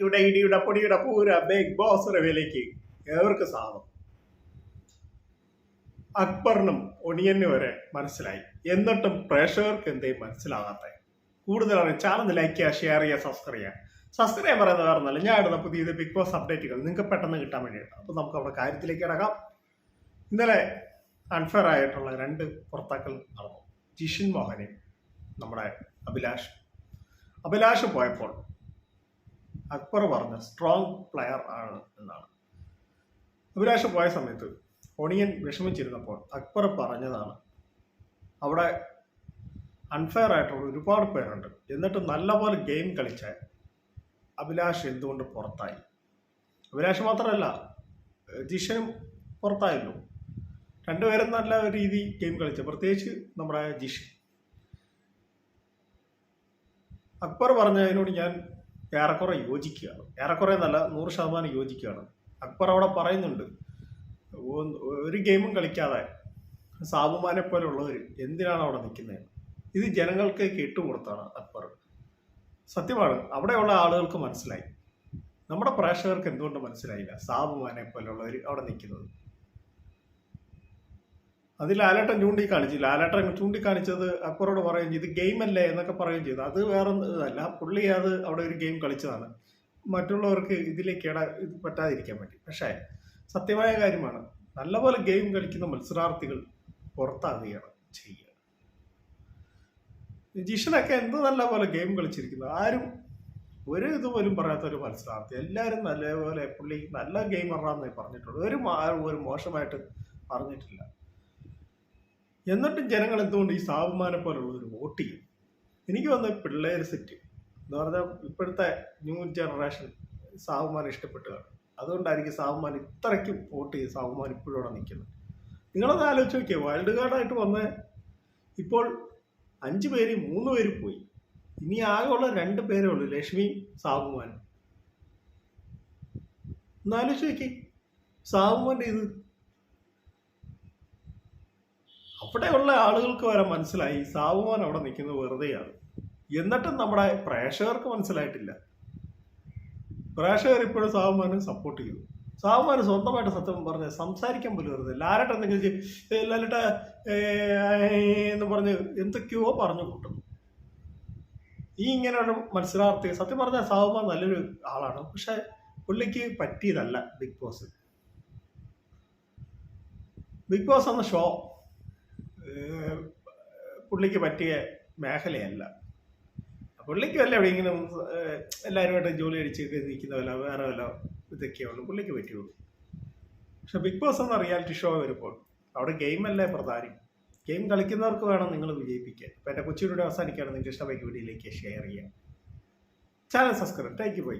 ഇവിടെ ഇടിയുടെ പൊടിയുടെ പൂര ബിഗ് ബോസ് വിലയ്ക്ക് ഏവർക്ക് സാധനം അക്ബറിനും ഒണിയനും വരെ മനസ്സിലായി. എന്നിട്ടും പ്രേക്ഷകർക്ക് എന്തേ മനസ്സിലാകാത്ത കൂടുതലാണ് ചാനൽ ലൈക്ക് ചെയ്യുക ഷെയർ ചെയ്യുക സബ്സ്ക്രൈബ് ചെയ്യുക. സബ്സ്ക്രൈബ് പറയുന്നത് വേറെ ഞാൻ ഇടുന്ന പുതിയ ബിഗ് ബോസ് അപ്ഡേറ്റുകൾ നിങ്ങൾക്ക് പെട്ടെന്ന് കിട്ടാൻ വേണ്ടിയിട്ട് അപ്പോൾ നമുക്ക് അവിടെ കാര്യത്തിലേക്ക് കിടക്കാം. ഇന്നലെ അൺഫെയർ ആയിട്ടുള്ള രണ്ട് പുറത്താക്കൾ നടന്നു. ജിഷിൻ മോഹനെ നമ്മുടെ അഭിലാഷ്. അഭിലാഷ് പോയപ്പോൾ അക്ബർ പറഞ്ഞ സ്ട്രോങ് പ്ലെയർ ആണ് എന്നാണ്. അഭിലാഷ പോയ സമയത്ത് ഒണിയൻ വിഷമിച്ചിരുന്നപ്പോൾ അക്ബർ പറഞ്ഞതാണ് അവിടെ അൺഫെയർ ആയിട്ടുള്ള ഒരുപാട് പേരുണ്ട്. എന്നിട്ട് നല്ലപോലെ ഗെയിം കളിച്ച അഭിലാഷ് എന്തുകൊണ്ട് പുറത്തായി? അഭിലാഷ് മാത്രമല്ല ജിഷനും പുറത്തായല്ലോ. രണ്ടുപേരും നല്ല രീതി ഗെയിം കളിച്ച പ്രത്യേകിച്ച് നമ്മുടെ ജിഷൻ അക്ബർ പറഞ്ഞതിനോട് ഞാൻ ഏറെക്കുറെ യോജിക്കുകയാണ്. ഏറെക്കുറെ നല്ല നൂറ് ശതമാനം യോജിക്കുകയാണ്. അക്ബർ അവിടെ പറയുന്നുണ്ട് ഒരു ഗെയിമും കളിക്കാതെ സാബുമാനെ പോലുള്ളവർ എന്തിനാണ് അവിടെ നിൽക്കുന്നത്? ഇത് ജനങ്ങൾക്ക് കേട്ടുകൊടുത്താണ് അക്ബർ. സത്യമാണ് അവിടെയുള്ള ആളുകൾക്ക് മനസ്സിലായി. നമ്മുടെ പ്രേക്ഷകർക്ക് എന്തുകൊണ്ട് മനസ്സിലായില്ല സാബുമാനെ പോലുള്ളവർ അവിടെ നിൽക്കുന്നത്? അത് ലാലേട്ടൻ ചൂണ്ടിക്കാണിച്ചു ലാലേട്ടൻ ചൂണ്ടിക്കാണിച്ചത് അക്ബറോട് പറയുകയും ചെയ്തു ഗെയിം അല്ലേ എന്നൊക്കെ പറയുകയും ചെയ്തു. അത് വേറെ ഇതല്ല പുള്ളി അത് അവിടെ ഒരു ഗെയിം കളിച്ചതാണ്. മറ്റുള്ളവർക്ക് ഇതിലേക്ക് ഇട ഇത് പറ്റാതിരിക്കാൻ വേണ്ടി. പക്ഷേ സത്യമായ കാര്യമാണ് നല്ലപോലെ ഗെയിം കളിക്കുന്ന മത്സരാർത്ഥികൾ പുറത്താകുകയാണ് ചെയ്യുക. ജിഷനൊക്കെ എന്ത് നല്ല പോലെ ഗെയിം കളിച്ചിരിക്കുന്നു? ആരും ഒരു ഇതുപോലും പറയാത്ത ഒരു മത്സരാർത്ഥി. എല്ലാവരും നല്ലപോലെ പുള്ളി നല്ല ഗെയിമറാന്നേ പറഞ്ഞിട്ടുള്ളൂ. ഒരു ഒരു മോശമായിട്ട് പറഞ്ഞിട്ടില്ല. എന്നിട്ടും ജനങ്ങൾ എന്തുകൊണ്ട് ഈ സാബുമാനെ പോലുള്ള ഒരു വോട്ട് ചെയ്യും? എനിക്ക് വന്ന പിള്ളേർ സെറ്റ്. എന്ന് പറഞ്ഞാൽ ഇപ്പോഴത്തെ ന്യൂ ജനറേഷൻ സാബുമാനെ ഇഷ്ടപ്പെട്ടതാണ്. കാണും അതുകൊണ്ടായിരിക്കും സാബുമാൻ ഇത്രയ്ക്കും വോട്ട് ചെയ്ത് ഇപ്പോഴും അവിടെ നിൽക്കുന്നത്. നിങ്ങളൊന്ന് ആലോചിച്ച് നോക്കിയാൽ വൈൽഡ് കാർഡായിട്ട് വന്ന ഇപ്പോൾ അഞ്ച് പേര് മൂന്ന് പേര് പോയി. ഇനി ആകെയുള്ള രണ്ട് പേരേ ഉള്ളൂ ലക്ഷ്മി സാബുമാൻ. ഒന്ന് ആലോചിച്ച് നോക്കി സാബുമാന്റെ ഇത് അവിടെയുള്ള ആളുകൾക്ക് വരെ മനസ്സിലായി. സാവുമാൻ അവിടെ നിൽക്കുന്നത് വെറുതെയാണ്. എന്നിട്ടും നമ്മുടെ പ്രേക്ഷകർക്ക് മനസ്സിലായിട്ടില്ല. പ്രേക്ഷകർ ഇപ്പോഴും സാബുമാനെ സപ്പോർട്ട് ചെയ്തു. സാവുമാൻ സ്വന്തമായിട്ട് സത്യം പറഞ്ഞ് സംസാരിക്കാൻ പോലും വെറുതെ ലാലട്ട എന്തെങ്കിലും ചെയ്യും, "ഏ, ലാലട്ട എന്ന് പറഞ്ഞ് എന്തൊക്കെയോ പറഞ്ഞു കൂട്ടും. ഈ ഇങ്ങനെയുള്ള മത്സരാർത്ഥി സത്യം പറഞ്ഞാൽ സാവുമാൻ നല്ലൊരു ആളാണ്. പക്ഷെ പുള്ളിക്ക് പറ്റിയതല്ല ബിഗ് ബോസ്. ബിഗ് ബോസ് എന്ന ഷോ പുള്ളിക്ക് പറ്റിയ മേഖലയല്ല. പുള്ളിക്ക് വല്ല എവിടെയെങ്കിലും എല്ലാവരുമായിട്ട് ജോലി അടിച്ചൊക്കെ നിൽക്കുന്ന വല്ല വേറെ വല്ല ഇതൊക്കെയേ ഉള്ളൂ. പുള്ളിക്ക് പറ്റുള്ളൂ. പക്ഷെ ബിഗ് ബോസ് എന്ന റിയാലിറ്റി ഷോ വരുമ്പോൾ അവിടെ ഗെയിമല്ലേ പ്രധാനം. ഗെയിം കളിക്കുന്നവർക്ക് വേണം നിങ്ങൾ വിജയിപ്പിക്കാൻ. അപ്പോൾ എന്റെ കൊച്ചിയുടെ അവസാനിക്കുകയാണ്. നിങ്ങൾക്ക് ഇഷ്ടമായി വീഡിയോയിലേക്ക് ഷെയർ ചെയ്യാം. Channel subscribe thank you bye